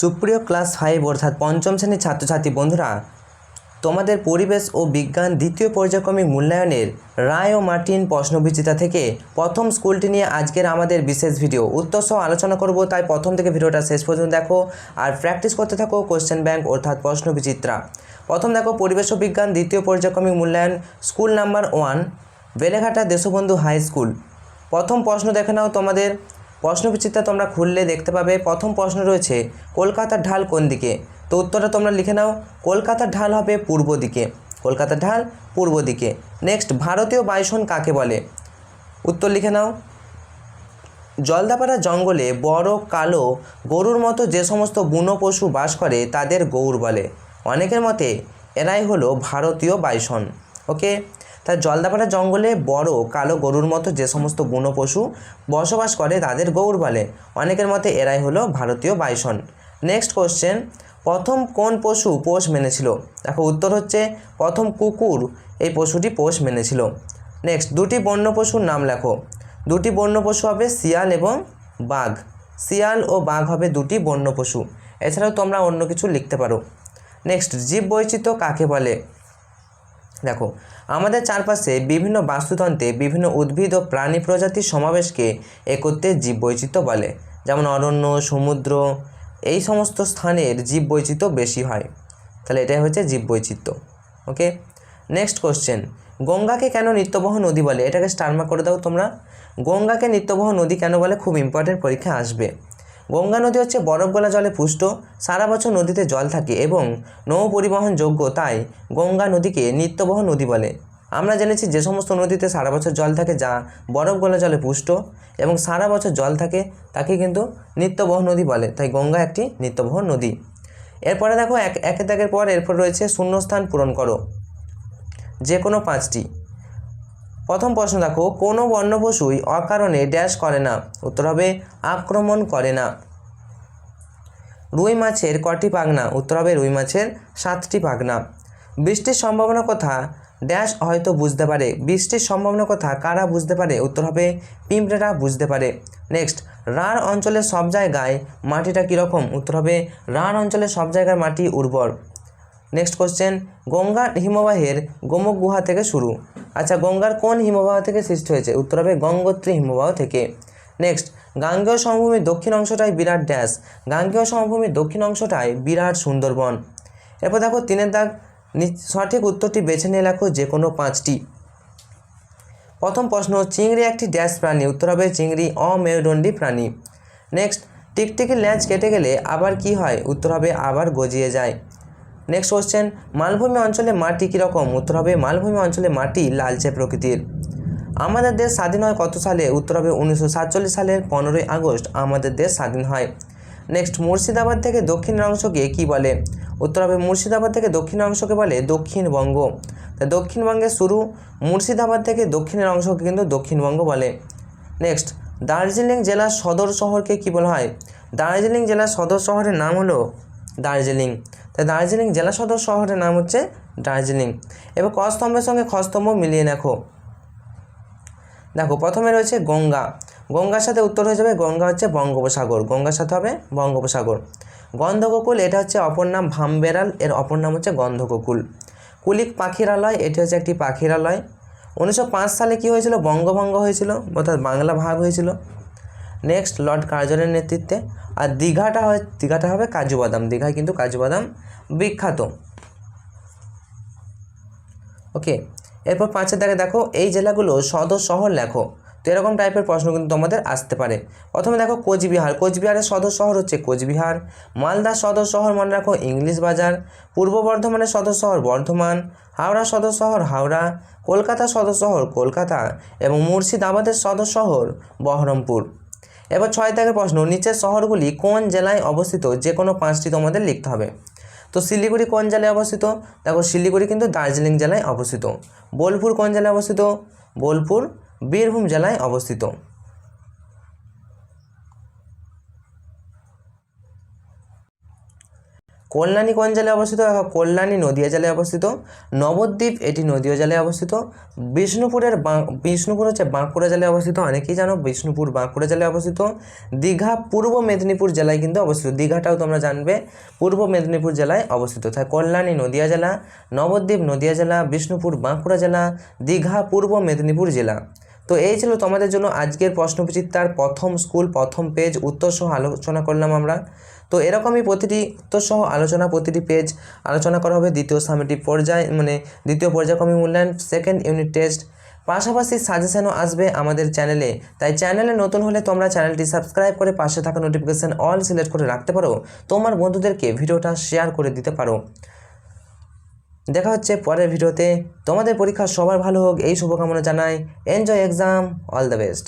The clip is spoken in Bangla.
সুপ্রিয় ক্লাস ফাইভ অর্থাৎ পঞ্চম শ্রেণির ছাত্রছাত্রী বন্ধুরা, তোমাদের পরিবেশ ও বিজ্ঞান দ্বিতীয় পর্যায়ক্রমিক মূল্যায়নের রায় ও মার্টিন প্রশ্নবিচিতা থেকে প্রথম স্কুলটি নিয়ে আজকের আমাদের বিশেষ ভিডিও। উত্তর সহ আলোচনা করব, তাই প্রথম থেকে ভিডিওটা শেষ পর্যন্ত দেখো আর প্র্যাকটিস করতে থাকো কোশ্চেন ব্যাংক অর্থাৎ প্রশ্নবিচিত্রা। প্রথম দেখো, পরিবেশ ও বিজ্ঞান দ্বিতীয় পর্যায়ক্রমিক মূল্যায়ন, school number one, Beleghata Deshbandhu high school. প্রথম প্রশ্ন দেখে নাও তোমাদের প্রশ্নবিচিত্রা তোমরা খুললে দেখতে পাবে, প্রথম প্রশ্ন রয়েছে, কলকাতার ঢাল কোন দিকে? তো উত্তরটা তোমরা লিখে নাও, কলকাতার ঢাল হবে পূর্ব দিকে, কলকাতার ঢাল পূর্ব দিকে। নেক্সট ভারতীয় বাইসন কাকে বলে? উত্তর লিখে নাও। জলদাপাড়া জঙ্গলে বড় কালো গরুর মতো যে সমস্ত বুনো পশু বাস করে, তাদের গৌর বলে। অনেকের মতে এরাই হলো ভারতীয় বাইসন ওকে তা জলদাপাড়া জঙ্গলে বড় কালো গরুর মতো যে সমস্ত বুনো পশু বসবাস করে তাদের গৌর বলে। অনেকের মতে এরাই হলো ভারতীয় বাইসন। নেক্সট কোশ্চেন প্রথম কোন পশু পোষ মেনেছিল? দেখো, উত্তর হচ্ছে প্রথম কুকুর এই পশুটি পোষ মেনেছিল। নেক্সট দুটি বন্য পশুর নাম লেখো। দুটি বন্য পশু হবে শিয়াল এবং বাঘ। শিয়াল ও বাঘ হবে দুটি বন্য পশু। এছাড়াও তোমরা অন্য কিছু লিখতে পারো। নেক্সট জীব বৈচিত্র্য কাকে বলে? দেখো, আমাদের চারপাশে বিভিন্ন বাস্তুতন্ত্রে বিভিন্ন উদ্ভিদ ও প্রাণী প্রজাতির সমাবেশকে একত্রে জীববৈচিত্র্য বলে। যেমন অরণ্য, সমুদ্র, এই সমস্ত স্থানের জীববৈচিত্র্য বেশি হয়। তাহলে এটাই হচ্ছে জীববৈচিত্র্য ওকে নেক্সট কোশ্চেন গঙ্গাকে কেন নিত্যবহ নদী বলে? এটাকে স্টারমা করে দাও তোমরা। গঙ্গাকে নিত্যবহ নদী কেন বলে? খুব ইম্পর্টেন্ট পরীক্ষা আসবে। গঙ্গা নদী হচ্ছে বরফ গলা জলে পুষ্ট। সারা বছর নদীতে জল থাকে এবং নৌ পরিবহন যোগ্য তাই গঙ্গা নদীকে নিত্যবহ নদী বলে। আমরা জেনেছি যে সমস্ত নদীতে সারা বছর জল থাকে যা বরফ গলা জলে পুষ্ট এবং সারা বছর জল থাকে তাকে কিন্তু নিত্যবহ নদী বলে। তাই গঙ্গা একটি নিত্যবহ নদী। এরপরে দেখো, এক একে দাগের পর এরপর রয়েছে শূন্যস্থান পূরণ করো। যে কোনো পাঁচটি। প্রথম প্রশ্ন দেখো, কোনো বন্য পশুই অকারণে ড্যাশ করে না। উত্তর হবে, আক্রমণ করে না। রুই মাছের কটি পাখনা? উত্তর হবে, রুই মাছের সাতটি পাখনা। বৃষ্টির সম্ভাবনা কথা, ড্যাশ হয়তো বুঝতে পারে। বৃষ্টির সম্ভাবনা কথা, কারা বুঝতে পারে? উত্তর হবে, পিঁপড়েরা বুঝতে পারে। নেক্সট রাঢ় অঞ্চলের সব জায়গায় মাটিটা কীরকম? উত্তর হবে, রাঢ় অঞ্চলের সব জায়গার মাটি উর্বর। নেক্সট কোশ্চেন গঙ্গার হিমবাহের গোমুখ গুহা থেকে শুরু। আচ্ছা গঙ্গার কোন হিমবাহ থেকে সৃষ্টি হয়েছে? উত্তর হবে গঙ্গোত্রী হিমবাহ থেকে। নেক্সট গাঙ্গেয় সমভূমির দক্ষিণ অংশটাই বিরাট ড্যাশ। গাঙ্গেয় সমভূমির দক্ষিণ অংশটাই বিরাট সুন্দরবন। এরপর দেখো, তিনের দাগ সঠিক উত্তরটি বেছে নিয়ে লেখো যে কোনো পাঁচটি। প্রথম প্রশ্ন, চিংড়ি একটি ড্যাশ প্রাণী। উত্তর হবে চিংড়ি, অমেরুদণ্ডী প্রাণী। নেক্সট টিকটিকির ল্যাজ কেটে গেলে আবার কি হয়? উত্তর হবে আবার গজিয়ে যায়। নেক্সট কোশ্চেন মালভূমি অঞ্চলে মাটি কীরকম? উত্তর হবে, মালভূমি অঞ্চলে মাটি লালচে প্রকৃতির। আমাদের দেশ স্বাধীন হয় কত সালে? উত্তর হবে, উনিশশো সাতচল্লিশ সালের পনেরোই আগস্ট আমাদের দেশ স্বাধীন হয়। নেক্সট মুর্শিদাবাদ থেকে দক্ষিণের অংশকে কি বলে? উত্তর হবে, মুর্শিদাবাদ থেকে দক্ষিণের অংশকে বলে দক্ষিণবঙ্গ। তা দক্ষিণবঙ্গের শুরু মুর্শিদাবাদ থেকে দক্ষিণের অংশকে কিন্তু দক্ষিণবঙ্গ বলে। নেক্সট দার্জিলিং জেলার সদর শহরকে কী বলা হয়? দার্জিলিং জেলার সদর শহরের নাম হলো দার্জিলিং। তাই দার্জিলিং জেলা সদর শহরের নাম হচ্ছে দার্জিলিং। এবার ক স্তম্ভের সঙ্গে খ স্তম্ভ মিলিয়ে দেখো। দেখো, প্রথমে রয়েছে গঙ্গা। গঙ্গার সাথে উত্তর হয়ে যাবে গঙ্গা হচ্ছে বঙ্গোপসাগর। গঙ্গার সাথে হবে বঙ্গোপসাগর। গন্ধগোকুল, এটা হচ্ছে অপর নাম ভামবেড়াল, এর অপর নাম হচ্ছে গন্ধগোকুল। কুলিক পাখিরালয়, এটি হচ্ছে একটি পাখিরালয়। উনিশশো পাঁচ সালে কি হয়েছিল? বঙ্গভঙ্গ হয়েছিল, অর্থাৎ বাংলা ভাগ হয়েছিল। নেক্সট লর্ড কার্জনের নেতৃত্বে, আর দীঘাটা হয়, দীঘাটা হবে কাজু বাদাম। দীঘায় কিন্তু কাজু বাদাম বিখ্যাত। ওকে এরপর পাঁচের দাগে দেখো, এই জেলাগুলো সদর শহর লেখো। তো এরকম টাইপের প্রশ্ন কিন্তু তোমাদের আসতে পারে। প্রথমে দেখো কোচবিহার। কোচবিহারের সদর শহর হচ্ছে কোচবিহার। মালদার সদর শহর মনে রাখো ইংলিশ বাজার। পূর্ব বর্ধমানের সদর শহর বর্ধমান। হাওড়া সদর শহর হাওড়া। কলকাতা সদর শহর কলকাতা। এবং মুর্শিদাবাদের সদর শহর বহরমপুর। এবার ছয় থেকে প্রশ্ন, নিচের শহরগুলি কোন জেলায় অবস্থিত? যে কোনো পাঁচটি তোমাদের লিখতে হবে। তো শিলিগুড়ি কোন জেলায় অবস্থিত? দেখো, শিলিগুড়ি কিন্তু দার্জিলিং জেলায় অবস্থিত। বোলপুর কোন জেলায় অবস্থিত? বোলপুর, বীরভূম জেলায় অবস্থিত। কল্যাণী কোন জেলায় অবস্থিত? কল্যাণী নদীয়া জেলায় অবস্থিত, নবদ্বীপ এটি নদীয়া জেলায় অবস্থিত, বিষ্ণুপুরের বিষ্ণুপুর হচ্ছে বাঁকুড়া জেলায় অবস্থিত, অনেকেই জানো বিষ্ণুপুর, বাঁকুড়া জেলায় অবস্থিত, দীঘা পূর্ব মেদিনীপুর জেলায় কিন্তু অবস্থিত, দীঘাটাও তোমরা জানবে, পূর্ব মেদিনীপুর জেলায় অবস্থিত। তাই কল্যাণী নদীয়া জেলা, নবদ্বীপ নদীয়া জেলা, বিষ্ণুপুর বাঁকুড়া জেলা, দীঘা পূর্ব মেদিনীপুর জেলা। তো এই ছিল তোমাদের জন্য আজকের প্রশ্নবিচিত্রার প্রথম স্কুল, প্রথম পেজ উত্তর সহ আলোচনা করলাম আমরা। তো এরকমই প্রতিটি উত্তর সহ আলোচনা, প্রতিটি পেজ আলোচনা করা হবে দ্বিতীয় সামেটিভ পর্যায় মানে দ্বিতীয় পর্যায়ক্রমিক মূল্যায়ন সেকেন্ড ইউনিট টেস্ট পাশাপাশি সাজেশনও আসবে আমাদের চ্যানেলে তাই চ্যানেলে নতুন হলে তোমরা চ্যানেলটি সাবস্ক্রাইব করে পাশে থাকা নোটিফিকেশান অল সিলেক্ট করে রাখতে পারো। তোমার বন্ধুদেরকে ভিডিওটা শেয়ার করে দিতে পারো। দেখা হচ্ছে পরের ভিডিওতে। তোমাদের পরীক্ষা সবার ভালো হোক, এই শুভকামনা জানাই। Enjoy exam all the best